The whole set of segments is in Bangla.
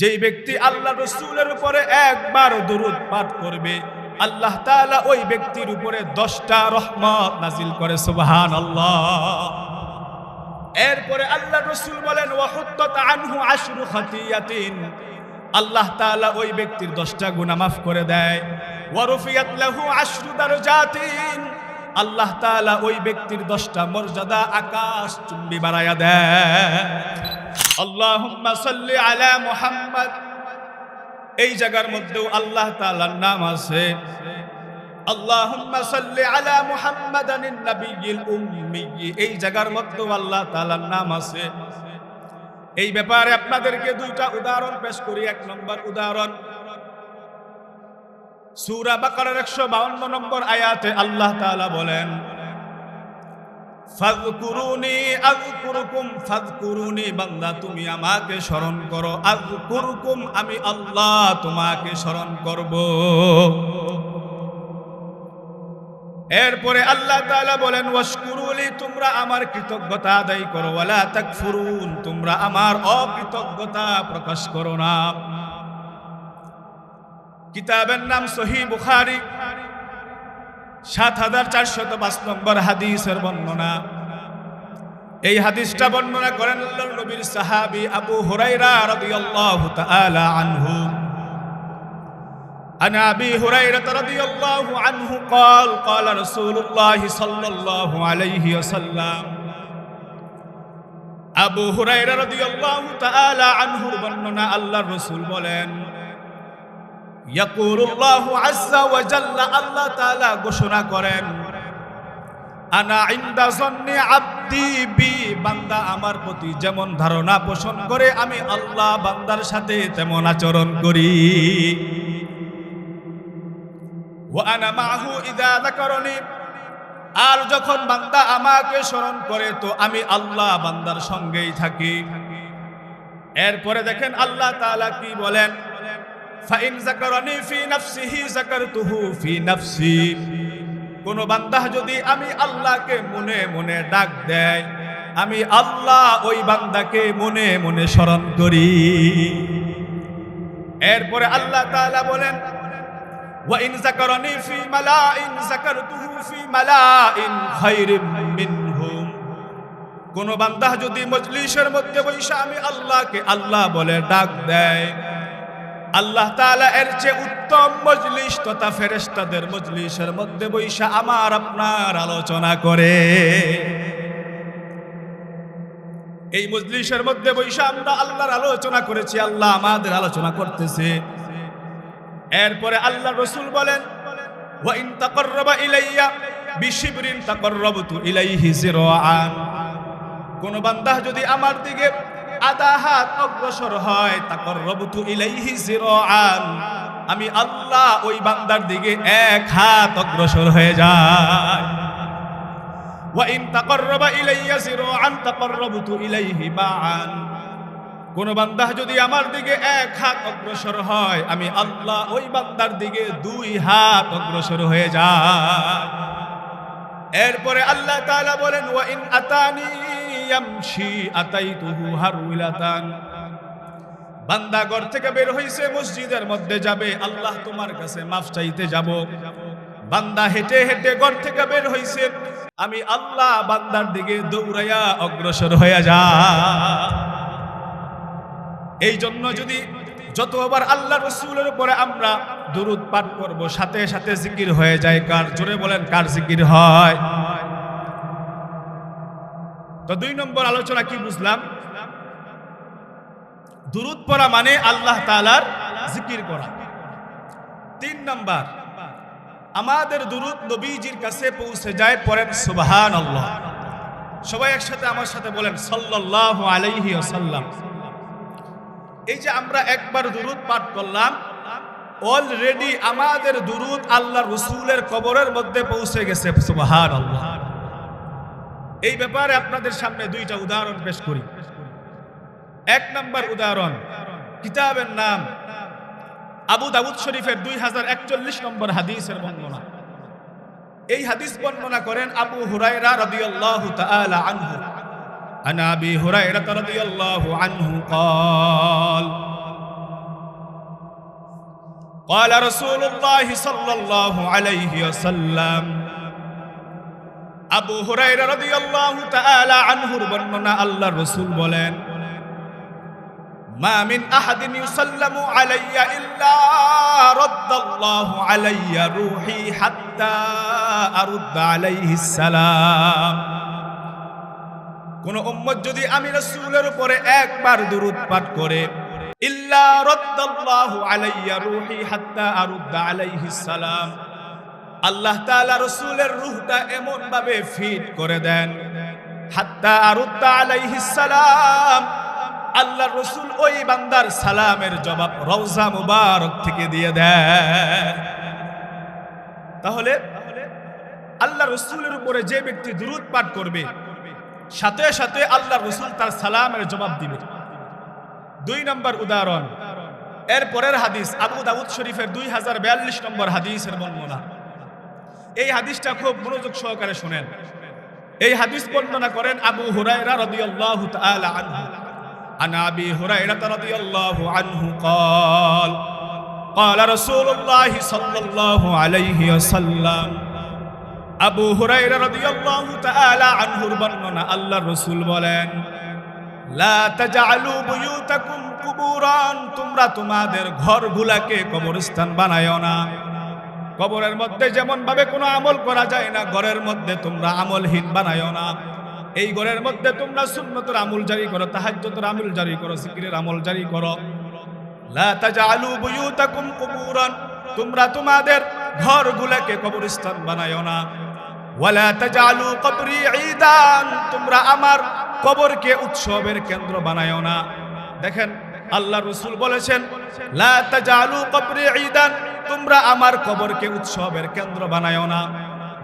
যেই ব্যক্তি আল্লাহ রসুলের উপরে একবার দরুদ পাঠ করবে, আল্লাহ তাআলা ওই ব্যক্তির উপরে দশটা রহমত নাজিল করে সুবহান আল্লাহ এরপরে আল্লাহ রসুল বলেন আনহু আশরু খাতিয়াতিন। আল্লাহ তাআলা ওই ব্যক্তির দশটা গুনাহ মাফ করে দেয়। লাহু আশরু আল্লাহ তাআলা ওই ব্যক্তির দশটা মর্যাদা আকাশ চুম্বি বাড়ায়া দেয়। আলা এই জায়গার মধ্যেও আল্লাহ তাআলার নাম আছে। এই জায়গার মধ্যেও আল্লাহ তাআলার নাম আছে। এই ব্যাপারে আপনাদেরকে দুইটা উদাহরণ পেশ করি। এক নম্বর উদাহরণ, সূরা বাকারার 152 নম্বর আয়াতে আল্লাহ তাআলা বলেন ফাযকুরুনি আযকুরুকুম ফাযকুরুনি বান্দা, তুমি আমাকে স্মরণ করো। আযকুরুকুম, আমি আল্লাহ তোমাকে স্মরণ করব। এরপরে আল্লাহ তাআলা বলেন, ওয়াশকুরুলি, তোমরা আমার কৃতজ্ঞতা আদায় করো। ওয়ালা তাকফুরুন, তোমরা আমার অকৃতজ্ঞতা প্রকাশ করো না। কিতাবের নাম সহি বুখারী। সাত হাজার চারশত পাঁচ নম্বর হাদিসের বর্ণনা এই হাদিসটা বর্ণনা করেন আল্লাহর নবীর সাহাবী আবু হুরাইরা রাদিয়াল্লাহু তাআলা আনহু عن ابي هريره رضي الله عنه قال قال رسول الله صلى الله عليه وسلم আবু হুরাইরা রাদিয়াল্লাহু তাআলা আনহুর বর্ণনা আল্লাহর রাসূল বলেন ইয়াকুলুল্লাহু আজ্জা ওয়া জাল্লা আল্লাহ তাআলা ঘোষণা করেন, আনা ইনদা জন্নি বান্দা আমার প্রতি যেমন ধারণা পোষণ করে, আমি আল্লাহ বান্দার সাথে তেমন আচরণ করি। আর যখন বান্দা আমাকে স্মরণ করে, তো আমি আল্লাহ বান্দার সঙ্গেই থাকি। এরপরে দেখেন আল্লাহ তাআলা কি বলেন? ফাইন যাকারানি ফি নাফসিহি যাকারতুহু ফি নাফসি কোন বান্দা যদি আমি আল্লাহকে মনে মনে ডাক দেয় আমি আল্লাহ ওই বান্দাকে মনে মনে স্মরণ করি এরপরে আল্লাহ তাআলা বলেন وإن ذكرني في ملاء ذكرته في ملاء خير منهم কোন বান্দা যদি মজলিসের মধ্যে বৈশা আমি আল্লাহকে আল্লাহ বলে ডাক দেয় আল্লাহ তাআলা এর চেয়ে উত্তম মজলিস তথা ফেরেস্তাদের মজলিসের মধ্যে বৈশা আমার আপনার আলোচনা করে। এই মজলিসের মধ্যে বৈশা আমরা আল্লাহর আলোচনা করেছি, আল্লাহ আমাদের আলোচনা করতেছে। এরপরে আল্লাহ রসুল বলেন ইলাইয়া কোন বান্দা যদি আমার দিকে আধা হাত অগ্রসর হয় তাকর তাকাররাবতু ইলাইহি জিরআন আমি আল্লাহ ওই বান্দার দিকে এক হাত অগ্রসর হয়ে যায় ওয়াইন তাকাররাবা ইলাইয়া জিরআন তাকাররাবতু ইলাইহি বাআন। কোন বান্দা যদি আমার দিকে এক হাত অগ্রসর হয়, আমি আল্লাহ ওই বান্দার দিকে দুই হাত অগ্রসর হয়ে যায় এরপরে আল্লাহ তাআলা বলেন, ওয়া ইন আতানি ইয়ামশি আতাইতুহু হারউলাতান বান্দা ঘর থেকে বের হইছে, মসজিদের মধ্যে যাবে। আল্লাহ তোমার কাছে মাফ চাইতে যাব। বান্দা হেঁটে হেঁটে ঘর থেকে বের হইছে। আমি আল্লাহ বান্দার দিকে দৌড়াইয়া অগ্রসর হয়ে যা। এই জন্য যদি যতবার আল্লাহ রসুলের উপরে আমরা দুরুদ পাঠ করব, সাথে সাথে জিকির হয়ে যায়। কার জোরে বলেন, কার জিকির হয়? তো দুই নম্বর আলোচনা কি বুঝলাম? দুরুদ পড়া মানে আল্লাহ তালার জিকির করা। তিন নম্বর, আমাদের দুরুদ নবীজির কাছে পৌঁছে যায় পড়েন সুবহান আল্লাহ সবাই একসাথে আমার সাথে বলেন, সাল্লাল্লাহু আলাইহি ওয়াসাল্লাম। এই যে আমরা একবার দুরুদ পাঠ করলাম অলরেডি আমাদের দুরুদ আল্লাহ রসুলের কবরের মধ্যে পৌঁছে গেছে সুবহান আল্লাহ এই ব্যাপারে আপনাদের সামনে দুইটা উদাহরণ পেশ করি এক নম্বর উদাহরণ কিতাবের নাম আবু দাউদ শরীফের দুই হাজার একচল্লিশ নম্বর হাদিসের বর্ণনা এই হাদিস বর্ণনা করেন আবু হুরায়রা রাদিয়াল্লাহু তাআলা আনহু عن ابي هريره رضي الله عنه قال قال رسول الله صلى الله عليه وسلم আবু হুরাইরা রাদিয়াল্লাহু তাআলা আনহুর বর্ণনা আল্লাহর রাসূল বলেন, মা মিন আহাদিন ইউসাল্লামু আলাইয়া ইল্লা রাদ্দাল্লাহু আলাইয়া রূহি হাত্তা আরুদ্দ আলাইহিস সালাম। কোন উম্মত যদি আমি রাসূলের উপরে একবার দুরূদ পাঠ করে, ইল্লা রাদ্দাল্লাহু আলাইয়া রূহি হাত্তা আরুদ্দ আলাইহিস সালাম আল্লাহ তাআলা রাসূলের রুহটা এমন ভাবে ফিট করে দেন। হাত্তা আরুদ্দ সালাম, আল্লাহ রসুল ওই বান্দার সালামের জবাব রওজা মুবারক থেকে দিয়ে দেয় তাহলে আল্লাহ রসুলের উপরে যে ব্যক্তি দুরুদ পাঠ করবে, সাথে সাথে আল্লাহ রসুল তার সালামের জবাব দিবে। দুই নম্বর উদাহরণ, এর পরের হাদিস আবু দাউদ শরীফের দুই হাজার বিয়াল্লিশ নম্বর হাদিসের বর্ণনা। এই হাদিসটা খুব মনোযোগ সহকারে শোনেন এই হাদিস বর্ণনা করেন আবু হুরায়রা রাদিয়াল্লাহু তাআলা আনহু عن ابي هريره رضي الله عنه قال قال رسول الله صلى الله عليه وسلم আবু হুরাইরা রাদিয়াল্লাহু তাআলা আনহুর বর্ণনা আল্লাহর রাসূল বলেন লা তাজআলু বুয়ুতাকুম কুবুরান তোমরা তোমাদের ঘরগুলাকে কবরস্থান বানায়ও না কবরের মধ্যে যেমন ভাবে কোনো আমল করা যায় না, ঘরের মধ্যে তোমরা আমলহীন বানায় না। এই ঘরের মধ্যে তোমরা সুন্নতের আমল জারি করো, তাহাজ্জুদের আমল জারি করো, জিকিরের আমল জারি করো। লা তাজআলু বুয়ুতাকুম কুবুরান, তোমরা তোমাদের ঘরগুলোকে কবরস্থান বানায় না। ওয়ালা তাজআলু কবরি ঈদান, তোমরা আমার কবরকে উৎসবের কেন্দ্র বানায় না। দেখেন, আল্লাহ রসুল বলেছেন, লা তাজআলু কবরি ঈদান তোমরা আমার কবরকে উৎসবের কেন্দ্র বানায়ও না।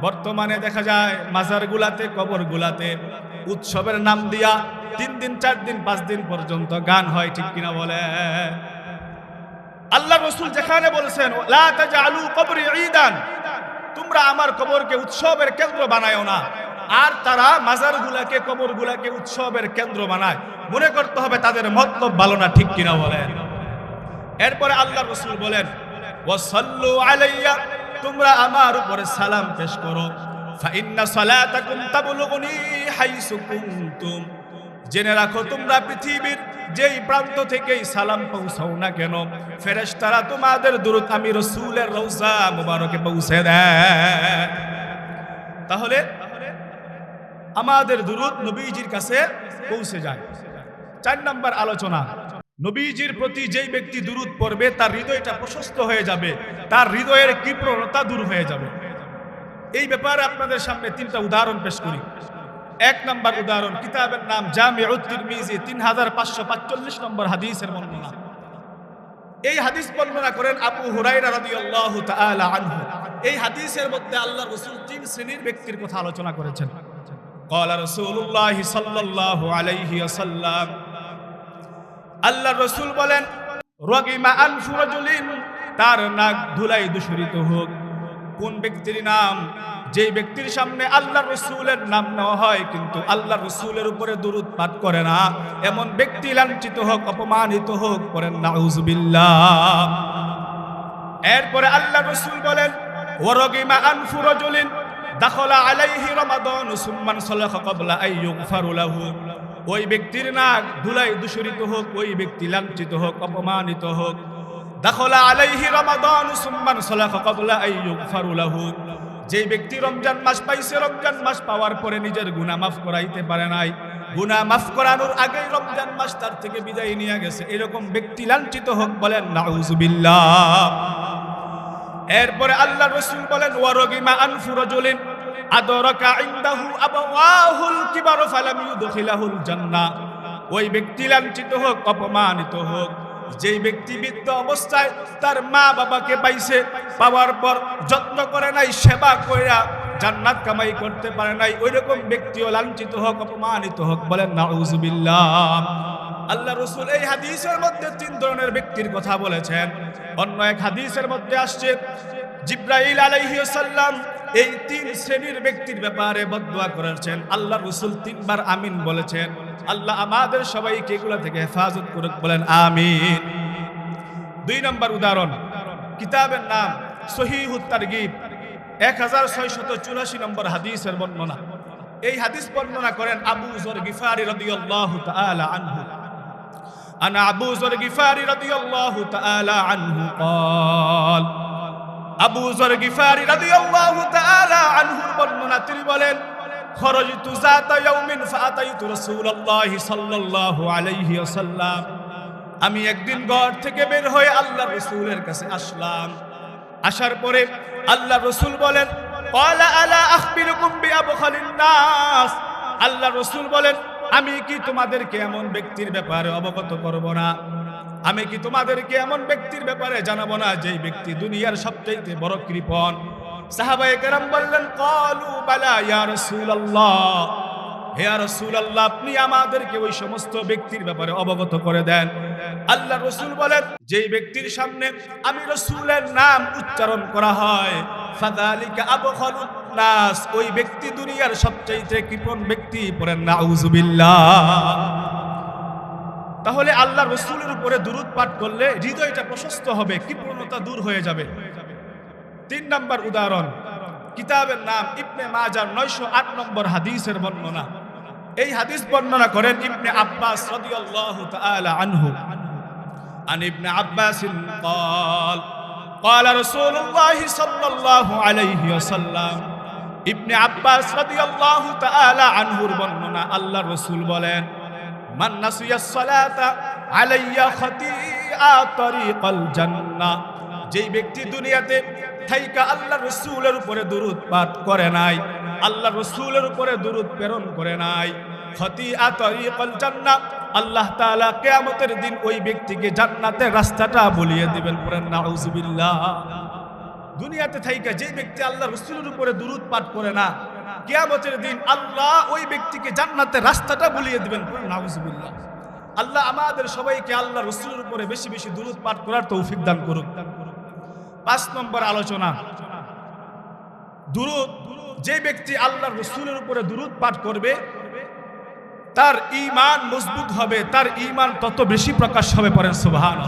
বর্তমানে দেখা যায়, মাজারগুলাতে, কবরগুলাতে উৎসবের নাম দিয়া তিন দিন, চার দিন, পাঁচ দিন পর্যন্ত গান হয়, ঠিক কিনা বলে? আল্লাহ রসুল যেখানে বলেছেন, লা তাজআলু কবরি ঈদান তোমরা আমার কবরকে উৎসবের কেন্দ্র বানায়ও না। আর তারা মাজারগুলাকে, কবরগুলাকে উৎসবের কেন্দ্র বানায়। মনে করতে হবে তাদের মতলব ভালো না, ঠিক কিনা বলেন এরপরে আল্লাহ রসুল বলেন ওয়াসাল্লু আলাইয়া, তোমরা আমার উপরে সালাম পেশ করো। ফাইন্না সালাতাকুম তাবলুগুনি হাইসু কুনতুম। জেনে রাখো, তোমরা পৃথিবীর যেই প্রান্ত থেকেই সালাম পৌঁছাও না কেন, ফেরেশতারা তোমাদের দূরত আমি রসুলের রওজা মুবারকে পৌঁছে দেয়। তাহলে আমাদের দূরত নবীজির কাছে পৌঁছে যায়। চার নম্বর আলোচনা নবীজির প্রতি যেই ব্যক্তি দুরুদ পড়বে তার হৃদয়টা প্রশস্ত হয়ে যাবে তার হৃদয়ের কৃপণতা দূর হয়ে যাবে এই ব্যাপারে আপনাদের সামনে তিনটা উদাহরণ পেশ করি এক নম্বর উদাহরণ কিতাবের নাম জামে তিরমিজি তিন হাজার পাঁচশো পাঁচচল্লিশ নম্বর হাদিসের বর্ণনা এই হাদিস বর্ণনা করেন আবু হুরাইরা রাদিয়াল্লাহু তাআলা আনহু এই হাদিসের মধ্যে আল্লাহ রাসূল তিন শ্রেণীর ব্যক্তির কথা আলোচনা করেছেন قال رسول الله صلى الله عليه وسلم আল্লাহ রসুল বলেন, রগিমা আনফু রাজুলিন তার নাক ধুলাই দূষিত হোক। কোন ব্যক্তির নাম? যেই ব্যক্তির সামনে আল্লাহ রসুলের নাম নেওয়া হয়, কিন্তু আল্লাহ রসুলের উপরে দুরুদ পাঠ করে না। এমন ব্যক্তি লাঞ্ছিত হোক, অপমানিত হোক করেন নাউজুবিল্লাহ এরপরে আল্লাহ রসুল বলেন ওরগিমা আনফু রাজুলিন দাখলা আলাইহি রমাদন, সুম্মান সালাখা ক্বাবলা আইয়ুগফারু লাহু। ওই ব্যক্তির নাক ধুলাই দূষিত হোক, ওই ব্যক্তি লাঞ্ছিত হোক, অপমানিত হোক। দাখলা আলাইহি রমাদান সুম্মান সালাখা ক্বাবলা আইয়ুগফারু লাহু। যে ব্যক্তি রমজান মাস পাইছে, রমজান মাস পাওয়ার পরে নিজের গুনাহ মাফ করাইতে পারে নাই। গুনাহ মাফ করানোর আগেই রমজান মাস তার থেকে বিদায় নিয়ে গেছে। এরকম ব্যক্তি লাঞ্ছিত হোক বলেন নাউজুবিল্লাহ এরপরে আল্লাহ রসুল বলেন ওয়ারগিমা আনফু রাজুলিন। আদরাকা ইনদাহু আবাওয়াহুল কিবার ফালাম ইউদখিলাহুল জান্নাহ। ওই ব্যক্তি লাঞ্ছিত হোক, অপমানিত হোক, যেই ব্যক্তি বৃদ্ধ অবস্থায় তার মা বাবাকে পাইছে, পাওয়ার পর যত্ন করে নাই, সেবা কইরা জান্নাত কামাই করতে পারে নাই ওই রকম ব্যক্তিও লাঞ্ছিত হোক, অপমানিত হোক, বলেন নাউজুবিল্লাহ। আল্লাহ রসুল এই হাদিসের মধ্যে তিন ধরনের ব্যক্তির কথা বলেছেন। অন্য এক হাদিসের মধ্যে আসছে জিব্রাইল আলাইহিসাল্লাম এই তিন শ্রেণীর ব্যক্তির ব্যাপারে বদুয়া করেছেন আল্লাহ রসুল তিনবার আমিন বলেছেন আল্লাহ আমাদের সবাইকে এগুলো থেকে হেফাজত করুক বলেন আমিন দুই নম্বর উদাহরণ কিতাবের নাম সহিহুত তারগিব এক হাজার ছয়শত চুরাশি নম্বর হাদিসের বর্ণনা এই হাদিস বর্ণনা করেন আবু জর গিফারি রাদিয়াল্লাহু তাআলা আনহু আনা আবু জর গিফারি রাদিয়াল্লাহু তাআলা আনহু قال আবু জর গিফারি রাদিয়াল্লাহু তাআলা আনহুর বর্ণনা তিনি বলেন, খরজতু যাতা ইয়াউমিন ফাআতাইতু রাসূলুল্লাহ সাল্লাল্লাহু আলাইহি ওয়াসাল্লাম। আমি একদিন ঘর থেকে বের হয়ে আল্লাহ রসুলের কাছে আসলাম। আসার পরে আল্লাহ রসুল বলেন, "ক্বালা আলা আখবিরুকুম বিআবখালিন নাস। আল্লাহ রসুল বলেন, আমি কি তোমাদেরকে এমন ব্যক্তির ব্যাপারে অবগত করব না? আমি কি তোমাদেরকে এমন ব্যক্তির ব্যাপারে জানাব না যেই ব্যক্তি দুনিয়ার সবচেয়ে বড় কেরাম বললেন ক্বালু বালা আপনি আমাদেরকে ওই সমস্ত ব্যক্তির ব্যাপারে অবগত করে দেন। আল্লাহ রসুল বলেন, যেই ব্যক্তির সামনে আমি রসুলের নাম উচ্চারণ করা হয় ওই ব্যক্তি দুনিয়ার সবচাইতে কৃপণ ব্যক্তি পড়েন নাউজুবিল্লাহ তাহলে আল্লাহ রসুলের উপরে দুরুদ পাঠ করলে হৃদয়টা প্রশস্ত হবে কৃপণতা দূর হয়ে যাবে তিন নম্বর উদাহরণ কিতাবের নাম ইবনে মাজার নয়শো আট নম্বর হাদিসের বর্ণনা এই হাদিস বর্ণনা করেন ইবনে আব্বাস রাদিয়াল্লাহু তাআলা আনহু عن ابن عباس قال قال رسول الله صلى الله عليه وسلم ইবনে আব্বাস রাদিয়াল্লাহু তাআলা আনহুর বর্ণনা আল্লাহ রাসূল বলেন মান নাসিয়াস সালাতা আলাইয়া খাতিআ তরিকাল জান্নাহ। যেই ব্যক্তি দুনিয়াতে থাইকা আল্লাহ রসুলের উপরে দুরুদ পাঠ করে নাই আল্লাহ রসুলের উপরে দুরুদ প্রেরণ করে নাই ক্ষতি আতরিকল জান্নাত আল্লাহ তাআলা কিয়ামতের দিন ওই ব্যক্তিকে জান্নাতের রাস্তাটা বলিয়ে দিবেন পরে নাউজুবিল্লাহ। দুনিয়াতে থাইকা যে ব্যক্তি আল্লাহ রসুলের উপরে দুরুদ পাঠ করে না কিয়ামতের দিন আল্লাহ ওই ব্যক্তিকে জান্নাতের রাস্তাটা বলিয়ে দিবেন পরে নাউজুবিল্লাহ। আল্লাহ আমাদের সবাইকে আল্লাহ রসুলের উপরে বেশি বেশি দুরুদ পাঠ করার তৌফিক দান করুক। পাঁচ নম্বর আলোচনা। দুরুদ, যে ব্যক্তি আল্লাহ রসুলের উপরে দুরুদ পাঠ করবে, তার ইমান মজবুত হবে, তার ইমান তত বেশি প্রকাশ হবে পরেন সুবহান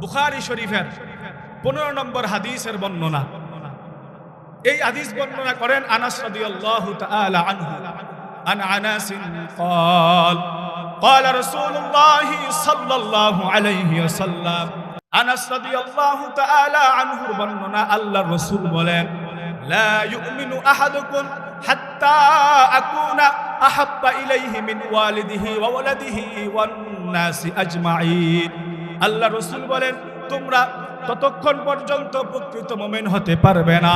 বুখারি শরীফের পনেরো নম্বর হাদিসের বর্ণনা। এই হাদিস বর্ণনা করেন আনাস রাদিয়াল্লাহু তাআলা আনহু আন আনাস قال قال رسول الله صلى الله عليه وسلم আনাস রাদিয়াল্লাহু তাআলা আনহুর বর্ণনা আল্লাহর রাসূল বলেন লা ইউমিনু আহাদুকুম হাত্তা আকুনা আহাব্বা ইলাইহি মিন ওয়ালিদিহি ওয়া ওয়ালাদিহি ওয়ান নাসি আজমাইন আল্লাহ রাসূল বলেন তোমরা ততক্ষণ পর্যন্ত প্রকৃত মোমেন হতে পারবে না।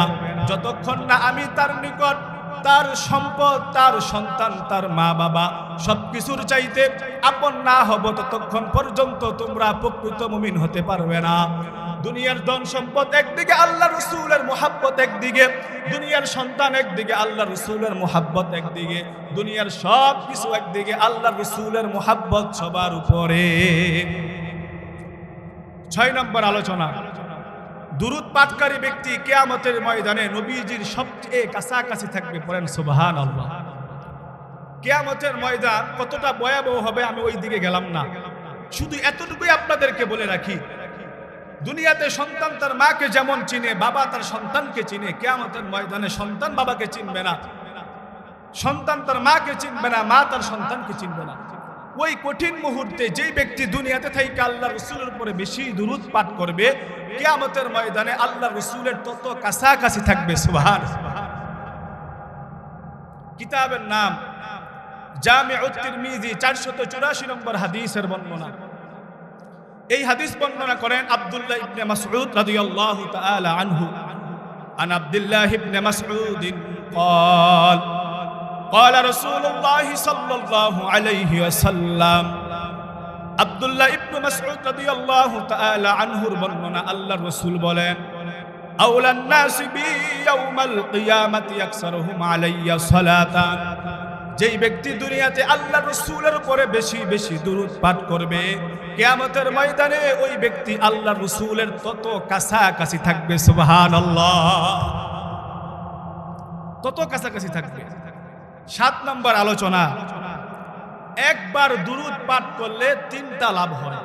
যতক্ষণ না আমি তার নিকট তার সম্পদ, তার সন্তান, তার মা বাবা সবকিছুর চাইতে আপন না হব, ততক্ষণ পর্যন্ত তোমরা প্রকৃত মুমিন হতে পারবে না। দুনিয়ার ধন সম্পদ একদিকে আল্লাহ রসুলের মোহাব্বত একদিকে, দুনিয়ার সন্তান একদিকে আল্লাহ রসুলের মোহাব্বত একদিকে, দুনিয়ার সব কিছু একদিকে আল্লাহ রসুলের মোহাব্বত সবার উপরে। ছয় নম্বর আলোচনা। দুরুদ পাঠকারী ব্যক্তি কেয়ামতের ময়দানে নবীজির সবচেয়ে কাছাকাছি থাকবে পড়েন সুবহান আল্লাহ কেয়ামতের ময়দান কতটা ভয়াবহ হবে আমি ওই দিকে গেলাম না। শুধু এতটুকুই আপনাদেরকে বলে রাখি। দুনিয়াতে সন্তান তার মাকে যেমন চিনে, বাবা তার সন্তানকে চিনে, কেয়ামতের ময়দানে সন্তান বাবাকে চিনবে না। সন্তান তার মাকে চিনবে না, মা তার সন্তানকে চিনবে না। ওই কঠিন মুহূর্তে যেই ব্যক্তি দুনিয়াতে থেকে আল্লাহ রসুলের উপরে বেশি দুরুদ পাঠ করবে কিয়ামতের ময়দানে আল্লাহ রসুলের তত কাছাকাছি থাকবে সুবহান কিতাবের নাম জামে তিরমিজি চারশত চুরাশি নম্বর হাদিসের বর্ণনা এই হাদিস বর্ণনা করেন আব্দুল্লাহ ইবনে মাসউদ রাদিয়াল্লাহু তাআলা আনহু عن عبد الله بن مسعود قال قال رسول الله صلى الله عليه وسلم আব্দুল্লাহ ইবনু মাসউদ রাদিয়াল্লাহু তাআলা আনহুর বর্ণনা আল্লাহর রাসূল বলেন আউলান নাসি বি ইয়াউমাল কিয়ামাতি আকসারুহুম আলাইয়া সালাতান যেই ব্যক্তি দুনিয়াতে আল্লাহ রসুলের উপরে বেশি বেশি দুরুদ পাঠ করবে কেয়ামতের ময়দানে ওই ব্যক্তি আল্লাহ রসুলের তত কাছাকাছি থাকবে সুবহান তত কাছাকাছি থাকবে সাত নম্বর আলোচনা একবার দুরুদ পাঠ করলে তিনটা লাভ হয়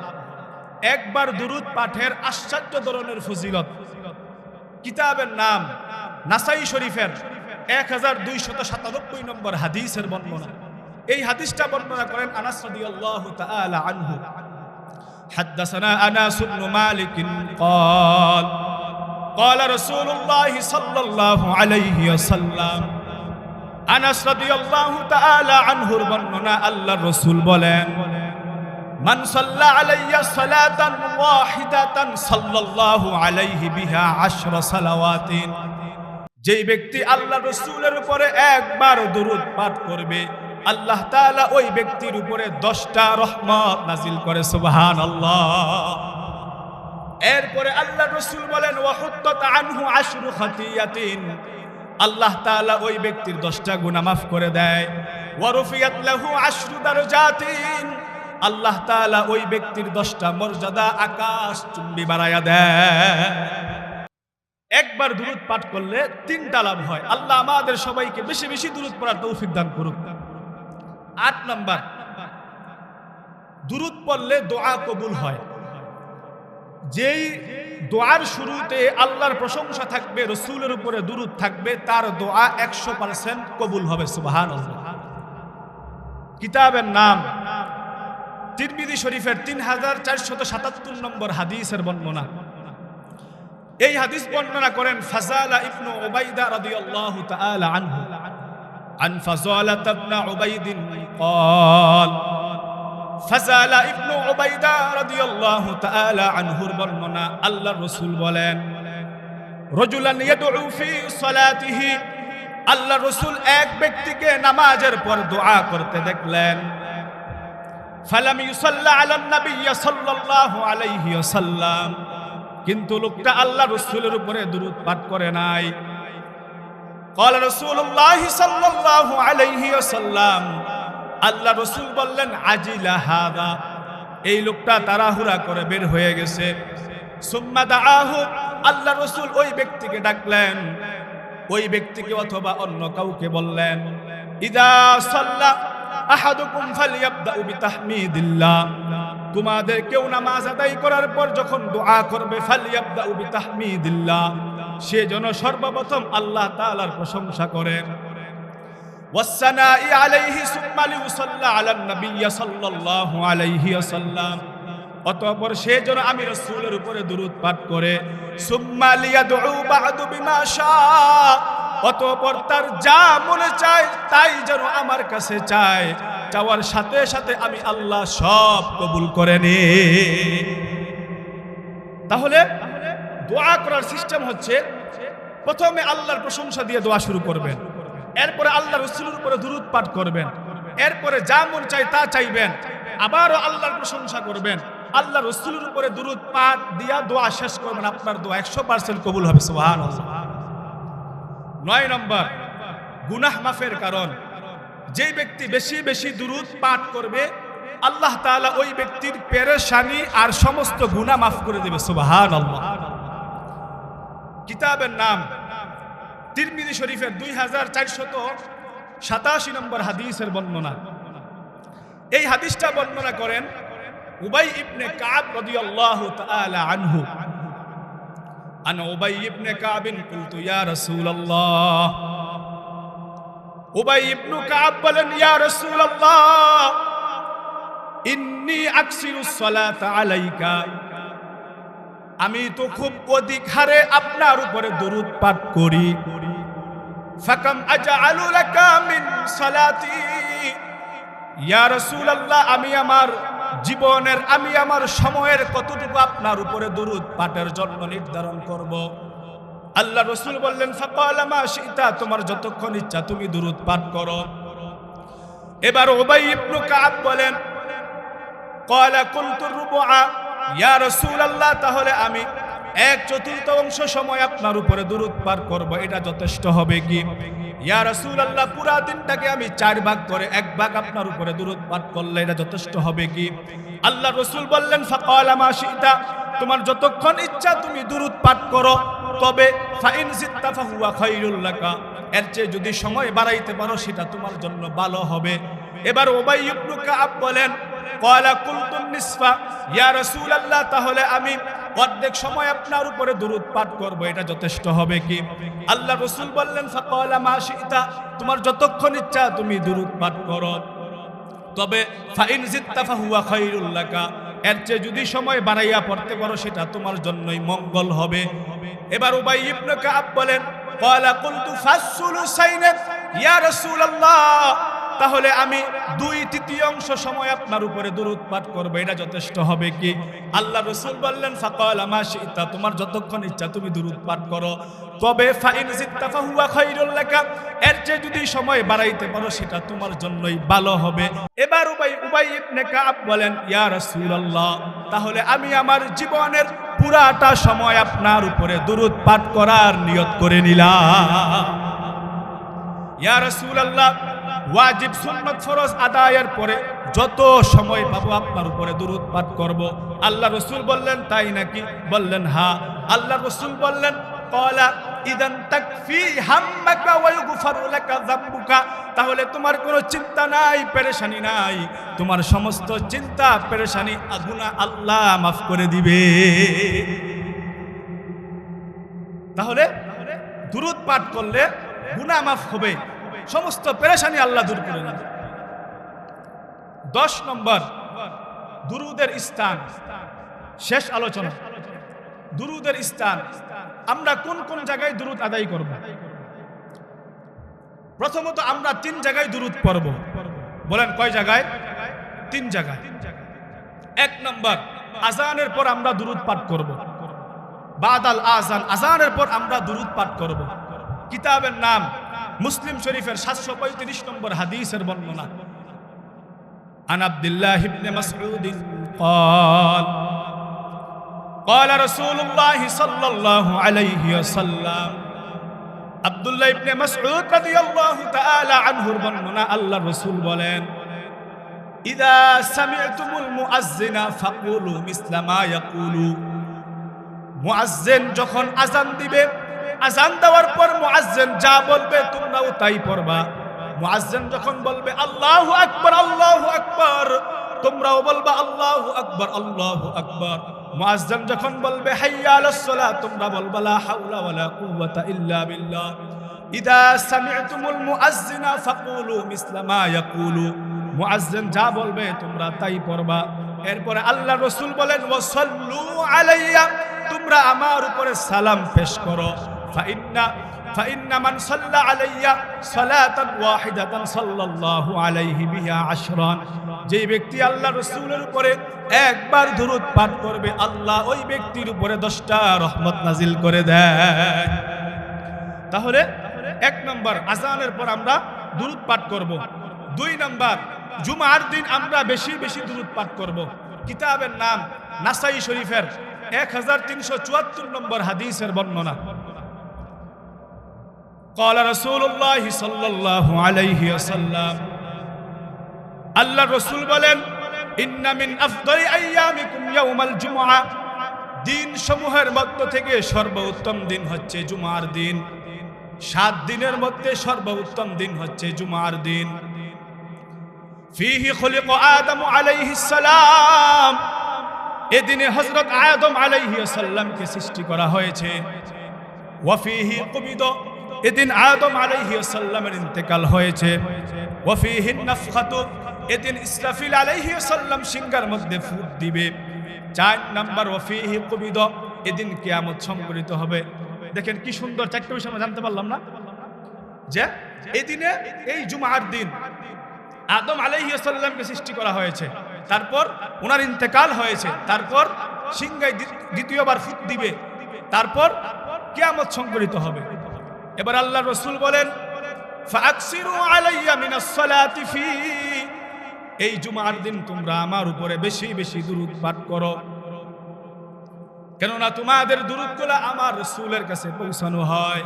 একবার দুরুদ পাঠের আশ্চর্য ধরনের ফজিলত কিতাবের নাম নাসাই শরীফের এক হাজার দুইশত সাতানব্বই নম্বর হাদিসের বর্ণনা এই হাদিসটা বর্ণনা করেন আনাস রাদিয়াল্লাহু তাআলা আনহু حدثنا أنس بن مالك قال قال رسول الله صلى الله عليه وسلم আনাস রাদিয়াল্লাহু তাআলা আনহুর বর্ণনা আল্লাহর রাসূল বলেন, মান সাল্লা আলাইয়া সালাতান ওয়াহিদাতান সাল্লাল্লাহু আলাইহি বিহা আশরা সালাওয়াতিন। যেই ব্যক্তি আল্লাহ রসুলের উপরে একবার দুরুদ পাঠ করবে, আল্লাহ তাআলা ওই ব্যক্তির উপরে দশটা রহমত নাজিল করে সুবহান আল্লাহ এরপরে আল্লাহ রসুল বলেন ওয়াহুত্তাত আনহু আশরু খাতিয়াতিন। আল্লাহ তাআলা ওই ব্যক্তির দশটা গুনাহ মাফ করে দেয়। আল্লাহ তাআলা ওই ব্যক্তির দশটা মর্যাদা আকাশ চুম্বি বাড়ায়া দেয়। একবার দুরুদ পাঠ করলে তিনটা লাভ হয়। আল্লাহ আমাদের সবাইকে বেশি বেশি দূরত পড়ার তৌফিক দান করুক। আট নম্বর, দুরুদ পড়লে দোয়া কবুল হয়। যেই দোয়ার শুরুতে আল্লাহর প্রশংসা থাকবে রসুলের উপরে দুরুদ থাকবে তার দোয়া একশো পার্সেন্ট কবুল হবে সুবাহান কিতাবের নাম তিরমিদি শরীফের তিন হাজার চারশত সাতাত্তর নম্বর হাদিসের বর্ণনা এই হাদিস বর্ণনা করেন ফাজালা ইবনু উবাইদা রাদিয়াল্লাহু তাআলা আনহু عن فزالة بن عبيد قال فزال ابن عبيدة رضي الله تعالى عنه বর্ণনা আল্লাহর রাসূল বলেন রজুলান ইয়াদউ ফি সালাতিহি আল্লাহর রাসূল এক ব্যক্তিকে নামাজের পর দোয়া করতে দেখলেন ফালাম ইউসাল্লা আলা নবী সাল্লাল্লাহু আলাইহি ওয়াসাল্লাম কিন্তু লোকটা আল্লাহ রসুলের উপরে দুরুদ পাঠ করে নাই قال رسول الله صلى الله عليه وسلم আল্লাহ রসুল বললেন, আজিলা হাদা। এই লোকটা তাড়াহুড়া করে বের হয়ে গেছে। সুম্মা দাআহু, আল্লাহ রসুল ওই ব্যক্তিকে ডাকলেন। ওই ব্যক্তিকে অথবা অন্য কাউকে বললেন, ইদা সাল্লা আহাদুকুম ফালিয়াবদাউ বিতাহমিদিল্লাহ। তোমাদের কেউ নামাজ আদায় করার পর যখন দোয়া করবে, ফালিয়াবদাউ বিতাহমিদিল্লাহ। সে যেন সর্বপ্রথম আল্লাহ তাআলার প্রশংসা করে। والثناء عليه ثم ليصلى على النبي صلى الله عليه وسلم অতঃপর সে যেন আমি রসুলের উপরে দুরুদ পাঠ করে সুম্মা লিয়াদউ বা'দু বিমা শাআ অতঃপর তার যা মনে চায় তাই যেন আমার কাছে চায় চাওয়ার সাথে সাথে আমি আল্লাহ সব কবুল করে নি তাহলে দোয়া করার সিস্টেম হচ্ছে প্রথমে আল্লাহর প্রশংসা দিয়ে দোয়া শুরু করবেন এরপরে আল্লাহ রসুলের উপরে দুরুদ পাঠ করবেন। এরপরে যা মন চাই তা চাইবেন। আবারও আল্লাহর প্রশংসা করবেন। আল্লাহ রসুলের উপরে দুরুদ পাঠ দিয়া দোয়া শেষ করবেন। আপনার দোয়া একশো পার্সেন্ট কবুল হবে। সুবহান নয় নম্বর, গুনাহ মাফের কারণ। যেই ব্যক্তি বেশি বেশি দুরুদ পাঠ করবে, আল্লাহ তাআলা ওই ব্যক্তির পেরেশানি আর সমস্ত গুনাহ মাফ করে দেবে। সুবহান কিতাবের নাম তিরমিজি শরীফের দুই হাজার চারশত সাতাশি নম্বর হাদিসের বর্ণনা। এই হাদিসটা বর্ণনা করেন উবাই ইবনে কাব আনহু। আন উবাই ইবনে বলেন, ইয়া রাসূলুল্লাহ, ইন্নী আকসিরু সালাতা আলাইকা। আমি তো খুব অধিক হারে আপনার উপরে দরুদ পাঠ করি। ফাকাম আজআলু লাকা মিন সালাতি। ইয়া রাসূলুল্লাহ, আমি আমার জীবনের, আমি আমার সময়ের কতটুকু আপনার উপরে দরুদ পাঠের জন্য নির্ধারণ করব? আল্লাহ রসুল বললেন, ফাকালা মা শিতা, তোমার যতক্ষণ ইচ্ছা তুমি দরুদ পাঠ করো। এবার ওবাই ইবনু কাব বলেন কয়লা কুলতুর রুবুআ, ইয়া রাসূলুল্লাহ, তাহলে আমি এক চতুর্থ অংশ সময় আপনার উপরে দুরুদ পার করব, এটা যথেষ্ট হবে কি? ইয়া রাসূলুল্লাহ, পুরা দিনটাকে আমি চার ভাগ করে এক ভাগ আপনার উপরে দুরুদ পাঠ করলে এটা যথেষ্ট হবে কি? আল্লাহ রসুল বললেন, ফাকালা মা শিতা তোমার যতক্ষণ ইচ্ছা তুমি পাঠ করো, তবে ফাইন জিত্তা ফাহুয়া খাইরুল এর চেয়ে যদি সময় বাড়াইতে পারো, সেটা তোমার জন্য ভালো হবে। এবার ওবাই ইবনু কাব বলেন কয়লা কুলতুন নিসফা। ইয়া রাসূলুল্লাহ, তাহলে আমি অর্ধেক সময় আপনার উপরে দুরুদ পাঠ করব, এটা যথেষ্ট হবে কি? আল্লাহ রসুল বললেন মা তোমার যতক্ষণ ইচ্ছা তুমি দুরুদ পাঠ করো। তবে, ফাইন জিত্তা ফাহুয়া খাইরুল লাকা এর চেয়ে যদি সময় বাড়াইয়া পড়তে পারো, সেটা তোমার জন্যই মঙ্গল হবে। এবার উবাই ইবনে কাব বলেন কুনতু ফাসসুলুসাইন ইয়া তাহলে আমি দুই তৃতীয়াংশ সময় আপনার উপরে দুরুদ পাঠ করব, এটা যথেষ্ট হবে কি? আল্লাহ রসুল বললেন, ফাকাল আমা শিতা তোমার যতক্ষণ ইচ্ছা তুমি দুরুদ পাঠ করো। তবে ফাইন লাকা, এর চেয়ে যদি সময় বাড়াইতে পারো, সেটা তোমার জন্যই ভালো হবে। এবার উবাই উবাই ইবনে কাব বলেন, ইয়া রাসূলুল্লাহ তাহলে আমি আমার জীবনের পুরাটা সময় আপনার উপরে দুরুদ পাঠ করার নিয়ত করে নিলাম। ইয়া রাসূলুল্লাহ ওয়াজিব সুন্নাত ফরজ আদায়ের পরে যত সময় পাবো আপনার উপরে দুরুদ পাঠ করব। আল্লাহ রসুল বললেন, তাই নাকি? বললেন হ্যাঁ আল্লাহ রসুল বললেন, কলা ইদান তাকফি হাম্মাকা ওয়া ইগফারু লাকা যামবুকা। তাহলে তোমার কোনো চিন্তা নাই, পেরেশানি নাই। তোমার সমস্ত চিন্তা, পেরেশানি আগুনা আল্লাহ মাফ করে দিবে। তাহলে দুরুদ পাঠ করলে গুনাহ মাফ হবে। সমস্ত পেরেশানি আল্লাহ দূর করে নেবে দশ নম্বর, দুরুদের স্থান। শেষ আলোচনা। দুরুদের স্থান। আমরা কোন কোন জায়গায় দুরুদ আদায় করব? প্রথমত আমরা তিন জায়গায় দুরুদ পড়ব। বলেন কয় জায়গায়? তিন জায়গায়। এক নম্বর, আজানের পর আমরা দুরুদ পাঠ করব। বাদাল আজান, আজানের পর আমরা দুরুদ পাঠ করব। কিতাবের নাম মুসলিম শরীফের সাতশো পঁয়ত্রিশ নম্বর হাদিসের বর্ণনা عن عبد الله بن مسعود قال قال رسول الله صلى الله عليه وسلم عبد الله بن مسعود رضي الله تعالى عنه বর্ণনা আল্লাহ রাসূল বলেন إذا سمعتم المؤذن فقولوا مثل ما يقول মুআজ্জিন যখন আজান দিবে আজান দেওয়ার পর মুআজ্জিন যা বলবে তোমরাও তাই পড়বা। মুআজ্জিন যখন বলবে, আল্লাহু আকবার আল্লাহু আকবার, তোমরাও বলবা, আল্লাহু আকবার আল্লাহু আকবার। মুআজ্জিন যখন বলবে, হাইয়া আলাস সালাহ তোমরা বলবা, লা হাওলা ওয়ালা কুওয়াতা ইল্লা বিল্লাহ। ইদা সামি'তুমুল মুআজ্জিনা ফাকুলু মিসলা মা ইয়াকুলু। মুআজ্জিন যা বলবে, তোমরা তাই পড়বা। এরপরে আল্লাহ রাসূল বলেন ওয়াসাল্লু আলাইয়া, তোমরা আমার উপরে সালাম পেশ করো। ফাইন্না ফাইন্না মান সাল্লা আলাইয়া সালাতান ওয়াহিদাতান সাল্লাল্লাহু আলাইহি বিহা আশরান। যেই ব্যক্তি আল্লাহ রাসূলের উপরে একবার দুরূদ পাঠ করবে, আল্লাহ ওই ব্যক্তির উপরে দশটা রহমত নাজিল করে দেয় তাহলে এক নম্বর আজানের পর আমরা দুরূদ পাঠ করব। দুই নম্বর জুমার দিন আমরা বেশি বেশি দুরূদ পাঠ করব। কিতাবের নাম নাসাই শরীফের এক হাজার তিনশো চুয়াত্তর নম্বর হাদিসের বর্ণনা। قال رسول الله صلى الله عليه وسلم আল্লাহ রসুল বলেন ইন্না মিন আফদলি আইয়ামিকুম ইয়াউমাল জুমআ দিন সমূহের মধ্য থেকে সর্বোত্তম দিন হচ্ছে জুমার দিন সাত দিনের মধ্যে সর্বোত্তম দিন হচ্ছে জুমার দিন ফিহি খুলিক আদম আলাইহিস সালাম এদিনে হযরত আদম আলাইহিস সালামকে সৃষ্টি করা হয়েছে ওয়াফিহি কুবিদ এদিন আদম আলাইহিস সালামের ইন্তেকাল হয়েছে। এদিন ইসরাফিল আলাইহিসাল্লাম সিংহার মধ্যে ফুট দিবে। চার নাম্বার ওয়াফিহি কবিদ, এদিন কিয়ামত সংঘটিত হবে। দেখেন কি সুন্দর, চারটে বিষয় জানতে পারলাম না? যে এই দিনে এই জুমার দিন আদম আলাইসাল্লামকে সৃষ্টি করা হয়েছে। তারপর ওনার ইন্তেকাল হয়েছে। তারপর সিংহায় দ্বিতীয়বার ফুট দিবে। তারপর কেয়ামত সংঘটিত হবে। এবার আল্লাহ রসুল বলেন এই জুমার দিন তোমরা আমার উপরে বেশি বেশি দুরুদ পাঠ করো। কেননা তোমাদের দূরত্বগুলো আমার রসুলের কাছে পৌঁছানো হয়।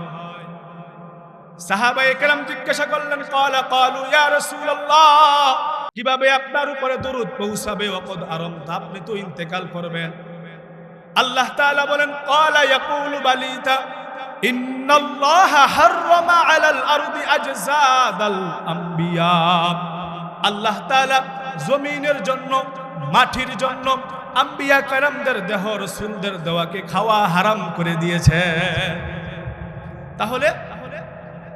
সাহাবা একরাম জিজ্ঞাসা করলেন, কলা কলু ইয়া রাসূলুল্লাহ, কীভাবে আপনার উপরে দরুদ পৌঁছাবে? ওকদ আরম আপনি তো ইন্তেকাল করবেন। আল্লাহ তাআলা বলেন, কলা ইয়াকুলু বালিতা আল্লাহ জমিনের জন্য, মাটির জন্য আম্বিয়া কারামদের দেহ, রসুলদের দেওয়াকে খাওয়া হারাম করে দিয়েছে। তাহলে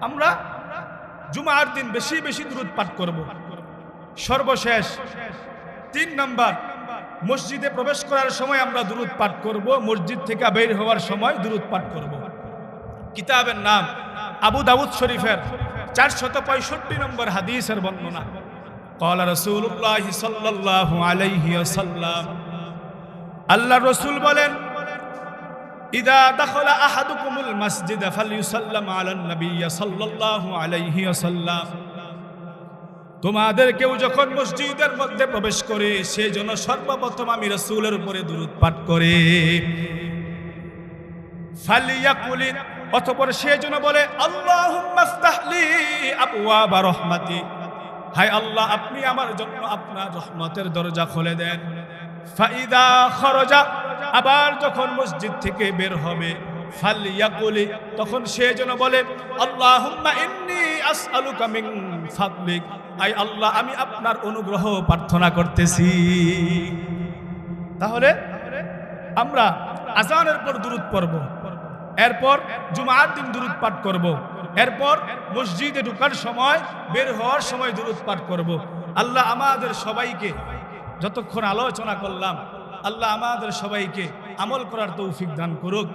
আমরা জুমার দিন বেশি বেশি দূরত পাঠ করব। সর্বশেষ তিন নাম্বার, মসজিদে প্রবেশ করার সময় আমরা দূরত পাঠ করব, মসজিদ থেকে বের হওয়ার সময় দূরত পাঠ করব। কিতাবের নাম আবু দাউদ শরীফের চারশত পঁয়ষট্টি নম্বর হাদিসের বর্ণনা قال رسول الله صلى الله عليه وسلم আল্লাহ রসুল বলেন ইদা দাখলা আহাদুকুমুল মসজিদ ফালইউসাল্লাম আলান নবী সাল্লাল্লাহু আলাইহি ওয়াসাল্লাম তোমাদের কেউ যখন মসজিদের মধ্যে প্রবেশ করে সে যেন সর্বপ্রথম আমি রসুলের উপরে দুরূদ পাঠ করে ফালিয়াকুলি অতঃপর সে যেন বলে আল্লাহ রহমাতি। হায় আল্লাহ, আপনি আমার জন্য আপনার রহমতের দরজা খুলে দেন। ফাইদা খরজা, আবার যখন মসজিদ থেকে বের হবে ফালিয়াকুলি তখন সে যেন বলে, আল্লাহুম্মা ইন্নী আসআলুকা মিন ফাদলিক। আয় আল্লাহ, আমি আপনার অনুগ্রহ প্রার্থনা করতেছি। তাহলে আমরা আজানের পর দূরত পড়ব। এরপর জুমার দিন দূরত পাঠ করব। এরপর মসজিদে ঢুকার সময় বের হওয়ার সময় দূরত পাঠ করব। আল্লাহ আমাদের সবাইকে যতক্ষণ আলোচনা করলাম, আল্লাহ আমাদের সবাইকে আমল করার তৌফিক দান করুক